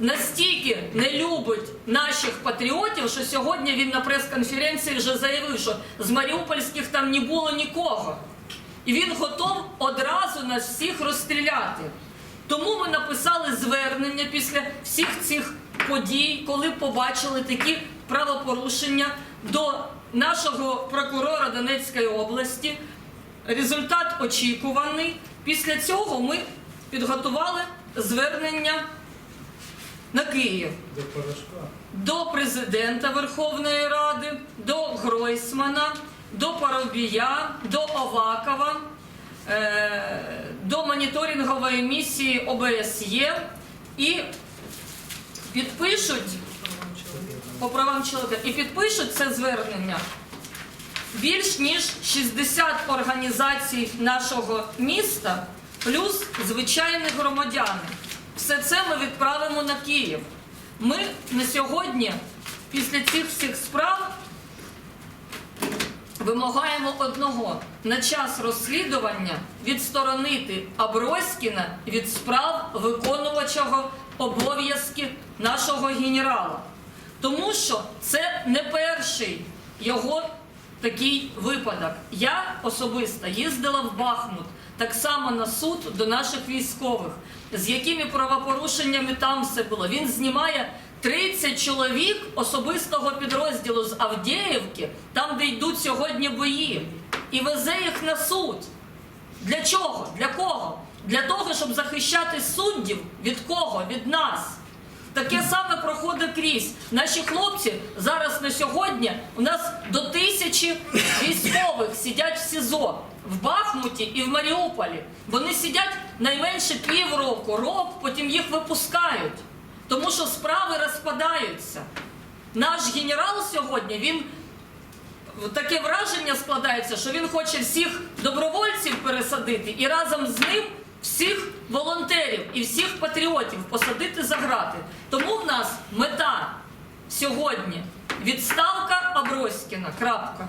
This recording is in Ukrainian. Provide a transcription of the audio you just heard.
настільки не любить наших патріотів, що сьогодні він на прес-конференції вже заявив, що з маріупольських там не було нікого. І він готов одразу нас всіх розстріляти. Тому ми написали звернення після всіх цих подій, коли побачили такі правопорушення до нашого прокурора Донецької області. Результат очікуваний. Після цього ми підготували звернення на Київ До порошка. до президента Верховної Ради, до Гройсмана, до Парубія, до Овакова, е, до моніторингової місії ОБСЄ і підпишуть по правам чоловіка і підпишуть це звернення більш ніж 60 організацій нашого міста, плюс звичайні громадяни. Все це ми відправимо на Київ. Ми на сьогодні, після цих всіх справ, вимагаємо одного на час розслідування відсторонити Аброськіна від справ виконувачого обов'язки нашого генерала. Тому що це не перший його такий випадок. Я особисто їздила в Бахмут так само на суд до наших військових, з якими правопорушеннями там все було. Він знімає 30 чоловік особистого підрозділу з Авдіївки, там, де йдуть сьогодні бої, і везе їх на суд. Для чого? Для кого? Для того, щоб захищати суддів від кого? Від нас. Таке саме проходить крізь. Наші хлопці зараз на сьогодні у нас до тисячі військових сидять в СІЗО в Бахмуті і в Маріуполі. Вони сидять найменше півроку, рок, потім їх випускають. Тому що справи розпадаються. Наш генерал сьогодні він таке враження складається, що він хоче всіх добровольців пересадити і разом з ним всіх і всіх патріотів посадити за грати. Тому в нас мета сьогодні відставка Аброськіна. Крапка.